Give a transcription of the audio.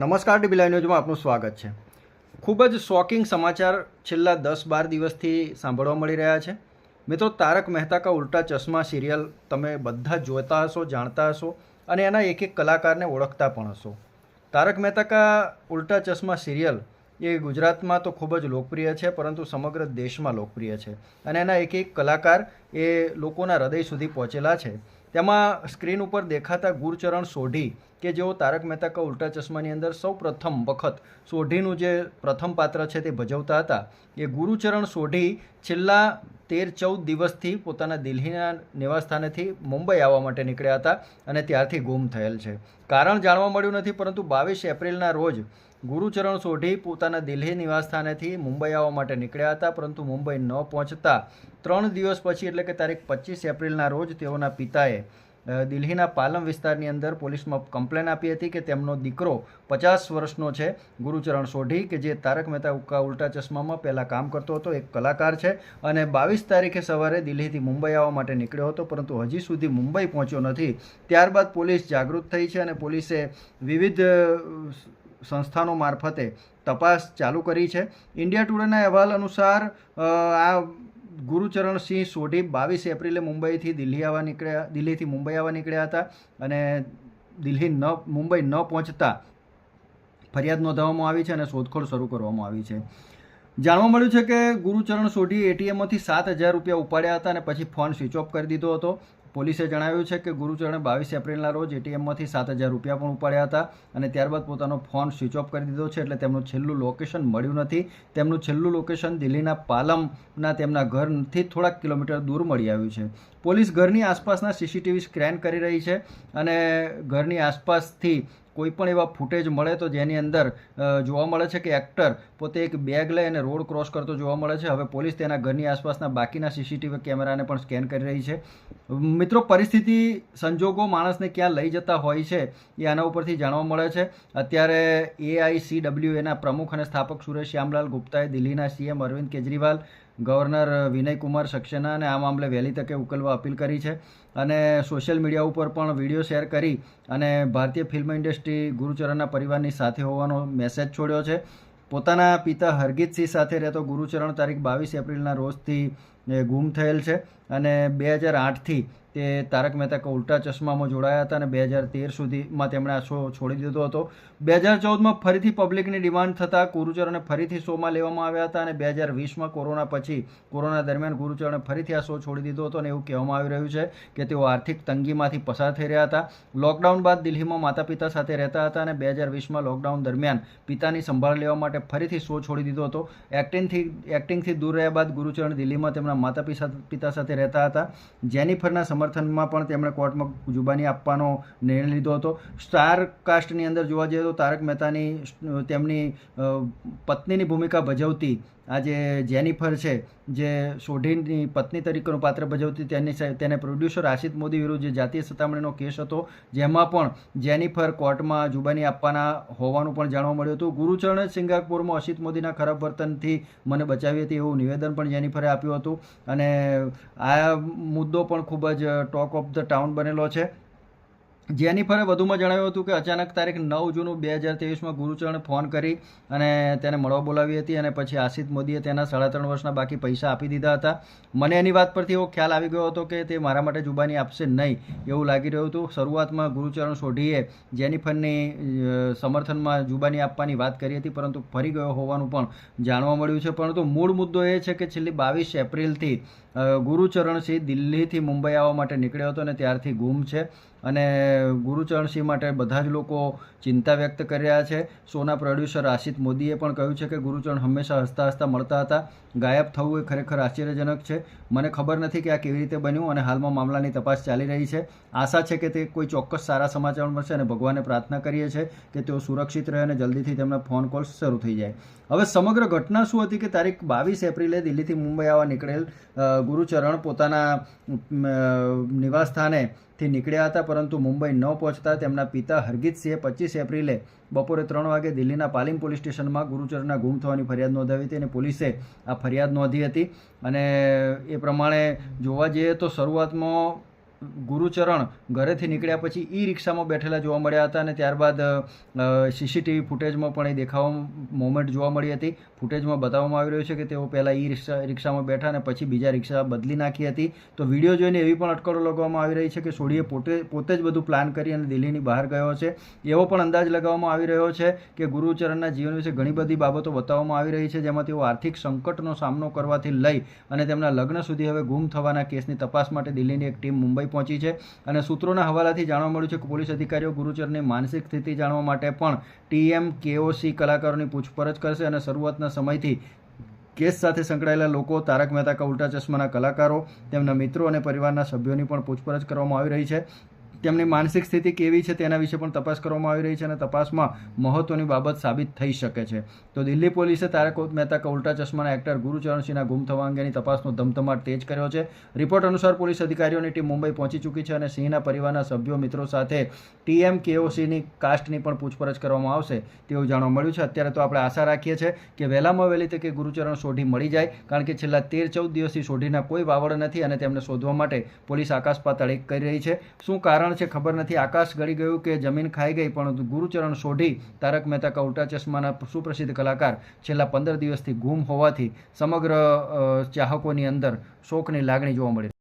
નમસ્કાર ડીબીલાઈ ન્યૂઝમાં આપનું સ્વાગત છે. ખૂબ જ શોકિંગ સમાચાર છેલ્લા દસ બાર દિવસથી સાંભળવા મળી રહ્યા છે. મિત્રો, તારક મહેતા કા ઉલ્ટા ચશ્મા સિરિયલ તમે બધા જોતા હશો, જાણતા હશો અને એના એક એક કલાકારને ઓળખતા પણ હશો. તારક મહેતા કા ઉલ્ટા ચશ્મા સિરિયલ એ ગુજરાતમાં તો ખૂબ જ લોકપ્રિય છે, પરંતુ સમગ્ર દેશમાં લોકપ્રિય છે અને એના એક એક કલાકાર એ લોકોના હૃદય સુધી પહોંચેલા છે. તેમાં સ્ક્રીન ઉપર દેખાતા ગુરચરણ સોઢી કે જેઓ તારક મહેતા કા ઉલ્ટા ચશ્માની અંદર સૌ પ્રથમ વખત સોઢીનું જે પ્રથમ પાત્ર છે તે ભજવતા હતા. એ ગુરુચરણ સોઢી છેલ્લા તેર ચૌદ દિવસથી પોતાના દિલ્હીના નિવાસસ્થાનેથી મુંબઈ આવવા માટે નીકળ્યા હતા અને ત્યારથી ગુમ થયેલ છે. કારણ જાણવા મળ્યું નથી, પરંતુ બાવીસ એપ્રિલના રોજ ગુરુચરણ સોઢી પોતાના દિલ્હી નિવાસસ્થાનેથી મુંબઈ આવવા માટે નીકળ્યા હતા, પરંતુ મુંબઈ ન પહોંચતા. ત્રણ દિવસ પછી, એટલે કે તારીખ પચીસ એપ્રિલના રોજ, તેઓના પિતાએ દિલ્હીના પાલમ વિસ્તારની અંદર પોલીસમાં કમ્પ્લેન આપી હતી કે તેમનો દીકરો પચાસ વર્ષનો છે. ગુરુચરણ સોઢી, કે જે તારક મહેતા ઉકા ઉલ્ટા ચશ્મામાં પહેલાં કામ કરતો હતો, એક કલાકાર છે અને બાવીસ તારીખે સવારે દિલ્હીથી મુંબઈ આવવા માટે નીકળ્યો હતો, પરંતુ હજી સુધી મુંબઈ પહોંચ્યો નથી. ત્યારબાદ પોલીસ જાગૃત થઈ છે અને પોલીસે વિવિધ સંસ્થાનો મારફતે તપાસ ચાલુ કરી છે. ઇન્ડિયા ટુડેના અહેવાલ અનુસાર આ ગુરુચરણ સિંહ સોઢી બાવીસ એપ્રિલે મુંબઈથી દિલ્હી આવવા નીકળ્યા, દિલ્હીથી મુંબઈ આવવા નીકળ્યા હતા અને દિલ્હી ન, મુંબઈ ન પહોંચતા ફરિયાદ નોંધાવવામાં આવી છે અને શોધખોળ શરૂ કરવામાં આવી છે. જાણવા મળ્યું છે કે ગુરુચરણ સોઢી એટીએમમાંથી સાત હજાર રૂપિયા ઉપાડ્યા હતા અને પછી ફોન સ્વિચ ઓફ કરી દીધો હતો. પોલીસે જણાવ્યું છે કે ગુરુચરણે બાવીસ એપ્રિલના રોજ એટીએમમાંથી સાત હજાર રૂપિયા પણ ઉપાડ્યા હતા અને ત્યારબાદ પોતાનો ફોન સ્વિચ ઓફ કરી દીધો છે એટલે તેમનું છેલ્લું લોકેશન મળ્યું નથી. તેમનું છેલ્લું લોકેશન દિલ્હીના પાલમના તેમના ઘરથી થોડાક કિલોમીટર દૂર મળી આવ્યું છે. પોલીસ ઘરની આસપાસના સીસીટીવી સ્ક્રેન કરી રહી છે અને ઘરની આસપાસથી કોઈ પણ એવા ફૂટેજ મળે તો જેની અંદર જોવા મળે છે કે એક્ટર પોતે એક બેગ લઈ અને રોડ ક્રોસ કરતો જોવા મળે છે. હવે પોલીસ તેના ઘરની આસપાસના બાકીના સીસીટીવી કેમેરાને પણ સ્કેન કરી રહી છે. મિત્રો, પરિસ્થિતિ, સંજોગો માણસને ક્યાં લઈ જતા હોય છે એ આના ઉપરથી જાણવા મળે છે. અત્યારે એઆઈસીડબ્લ્યુએના પ્રમુખ અને સ્થાપક સુરેશ શ્યામલાલ ગુપ્તાએ દિલ્હીના સીએમ અરવિંદ કેજરીવાલ ગવર્નર વિનયકુમાર સક્સેનાને આ મામલે વહેલી તકે ઉકેલવા અપીલ કરી છે અને સોશિયલ મીડિયા ઉપર પણ વીડિયો શેર કરી અને ભારતીય ફિલ્મ ઇન્ડસ્ટ્રી ગુરુચરણના પરિવારની સાથે હોવાનો મેસેજ છોડ્યો છે. પોતાના પિતા હરગીતસિંહ સાથે રહેતો ગુરુચરણ તારીખ બાવીસ એપ્રિલના રોજથી ગુમ થયેલ છે અને બે હજાર આઠથી તે તારક મહેતા કા ઉલ્ટા ચશ્મામાં જોડાયા હતા અને બે હજાર તેર સુધીમાં તેમણે આ શો છોડી દીધો હતો. બે હજાર ચૌદમાં ફરીથી પબ્લિકની ડિમાન્ડ થતાં ગુરુચરણને ફરીથી શોમાં લેવામાં આવ્યા હતા અને બે હજાર વીસમાં કોરોના પછી કોરોના દરમિયાન ગુરુચરણે ફરીથી આ શો છોડી દીધો હતો અને એવું કહેવામાં આવી રહ્યું છે કે તેઓ આર્થિક તંગીમાંથી પસાર થઈ રહ્યા હતા. લોકડાઉન બાદ દિલ્હીમાં માતા પિતા સાથે રહેતા હતા અને બે હજાર વીસમાં લોકડાઉન દરમિયાન પિતાની સંભાળ લેવા માટે ફરીથી શો છોડી દીધો હતો. એક્ટિંગથી એક્ટિંગથી દૂર રહ્યા બાદ ગુરુચરણ દિલ્હીમાં તેમના માતા પિતા પિતા સાથે રહેતા હતા. જેનિફરના સમર્થનમાં પણ તેમણે કોર્ટમાં જુબાની આપવાનો નિર્ણય લીધો હતો. સ્ટાર કાસ્ટની અંદર જોવા જઈએ તો તારક મહેતાની, તેમની પત્નીની ભૂમિકા ભજવતી આ જે જેનિફર છે, જે સોઢીની પત્ની તરીકેનું પાત્ર ભજવતી તેની તેને પ્રોડ્યુસર આશિત મોદી વિરુદ્ધ જે જાતીય સતામણીનો કેસ હતો, જેમાં પણ જેનિફર કોર્ટમાં જુબાની આપવાના હોવાનું પણ જાણવા મળ્યું હતું. ગુરુચરણ સિંગાપુરમાં અશિત મોદીના ખરાબ વર્તનથી મને બચાવી હતી એવું નિવેદન પણ જેનિફરે આપ્યું હતું. અને આ મુદ્દો પણ ખૂબ જ ટોક ઓફ ધ ટાઉન બનેલો છે. જેનિફરે વધુમાં જણાવ્યું હતું કે અચાનક તારીખ નવ જૂન બે હજાર ત્રેવીસમાં ગુરુચરણે ફોન કરી અને તેને મળવા બોલાવી હતી અને પછી આશિત મોદીએ તેના સાડા ત્રણ વર્ષના બાકી પૈસા આપી દીધા હતા. મને એની વાત પરથી એવો ખ્યાલ આવી ગયો હતો કે તે મારા માટે જુબાની આપશે નહીં એવું લાગી રહ્યું હતું. શરૂઆતમાં ગુરુચરણ સોઢીએ જેનિફરની સમર્થનમાં જુબાની આપવાની વાત કરી હતી, પરંતુ ફરી ગયો હોવાનું પણ જાણવા મળ્યું છે. પરંતુ મૂળ મુદ્દો એ છે કે છેલ્લી બાવીસ એપ્રિલથી ગુરુચરણસિંહ દિલ્હીથી મુંબઈ આવવા માટે નીકળ્યો હતો અને ત્યારથી ગુમ છે. અને ગુરુચરણસિંહ માટે બધા જ લોકો ચિંતા વ્યક્ત કરી રહ્યા છે. શોના પ્રોડ્યુસર આશિત મોદીએ પણ કહ્યું છે કે ગુરુચરણ હંમેશા હસતા હસતા મળતા હતા. ગાયબ થવું એ ખરેખર આશ્ચર્યજનક છે. મને ખબર નથી કે આ કેવી રીતે બન્યું અને હાલમાં મામલાની તપાસ ચાલી રહી છે. આશા છે કે તે કોઈ ચોક્કસ સારા સમાચાર મળશે અને ભગવાને પ્રાર્થના કરીએ છીએ કે તેઓ સુરક્ષિત રહે અને જલ્દીથી તેમના ફોન કોલ્સ શરૂ થઈ જાય. હવે સમગ્ર ઘટના શું હતી કે તારીખ બાવીસ એપ્રિલે દિલ્હીથી મુંબઈ આવવા નીકળેલ ગુરુચરણ પોતાના નિવાસસ્થાનેથી નીકળ્યા હતા, પરંતુ મુંબઈ ન પહોંચતા તેમના પિતા હરગીતસિંહે પચીસ એપ્રિલે બપોરે ત્રણ વાગે દિલ્હીના પાલિમ પોલીસ સ્ટેશનમાં ગુરુચરણના ગુમ થવાની ફરિયાદ નોંધાવી હતી અને પોલીસે આ ફરિયાદ નોંધી હતી. અને એ પ્રમાણે જોવા જઈએ તો શરૂઆતમાં ગુરુચરણ ઘરેથી નીકળ્યા પછી ઈ રિક્ષામાં બેઠેલા જોવા મળ્યા હતા અને ત્યારબાદ સીસીટીવી ફૂટેજમાં પણ એ દેખાવ મોમેન્ટ જોવા મળી હતી. ફૂટેજમાં બતાવવામાં આવી રહ્યું છે કે તેઓ પહેલાં ઈ રિક્ષા, રિક્ષામાં બેઠા અને પછી બીજા રિક્ષા બદલી નાખી હતી. તો વીડિયો જોઈને એવી પણ અટકળો લગાવવામાં આવી રહી છે કે સોઢીએ પોતે પોતે જ બધું પ્લાન કરી અને દિલ્હીની બહાર ગયો છે. એવો પણ અંદાજ લગાવવામાં આવી રહ્યો છે કે ગુરુચરણના જીવન વિશે ઘણી બધી બાબતો બતાવવામાં આવી રહી છે, જેમાં તેઓ આર્થિક સંકટનો સામનો કરવાથી લઈ અને તેમના લગ્ન સુધી હવે ગુમ થવાના કેસની તપાસ માટે દિલ્હીની એક ટીમ મુંબઈ પહોંચી છે. અને સૂત્રોના હવાલાથી જાણવા મળ્યું છે કે પોલીસ અધિકારીઓ ગુરુચરની માનસિક સ્થિતિ જાણવા માટે પણ ટીએમ, કેઓસી કલાકારોની પૂછપરછ કરશે અને શરૂઆતના સમયથી કેસ સાથે સંકળાયેલા લોકો, તારક મહેતા કા ઉલ્ટા ચશ્માના કલાકારો, તેમના મિત્રો અને પરિવારના સભ્યોની પણ પૂછપરછ કરવામાં આવી રહી છે. તેમની માનસિક સ્થિતિ કેવી છે તેના વિશે પણ તપાસ કરવામાં આવી રહી છે અને તપાસમાં મહત્વની બાબત સાબિત થઈ શકે છે. તો દિલ્હી પોલીસે તારક મહેતા કા ઉલ્ટા ચશ્માના એક્ટર ગુરુચરણસિંહના ગુમ થવા અંગેની તપાસનો ધમધમાટ તેજ કર્યો છે. રિપોર્ટ અનુસાર પોલીસ અધિકારીઓની ટીમ મુંબઈ પહોંચી ચૂકી છે અને સિંહના પરિવારના સભ્યો, મિત્રો સાથે ટીએમ કેઓસીની કાસ્ટની પણ પૂછપરછ કરવામાં આવશે તેવું જાણવા મળ્યું છે. અત્યારે તો આપણે આશા રાખીએ છીએ કે વહેલામાં વહેલી તકે ગુરુચરણ સોઢી મળી જાય, કારણ કે છેલ્લા તેર ચૌદ દિવસથી સોઢીના કોઈ વાવડ નથી અને તેમને શોધવા માટે પોલીસ આકાશ પાતાળ કરી રહી છે. શું કારણ છે ખબર નથી. આકાશ ગળી ગયું કે જમીન ખાઈ ગઈ, પણ ગુરુચરણ સોઢી તારક મહેતા કા ઉલ્ટા ચશ્માના સુપ્રસિદ્ધ કલાકાર છેલ્લા પંદર દિવસથી ગુમ હોવાથી સમગ્ર ચાહકોની અંદર શોકની લાગણી જોવા મળી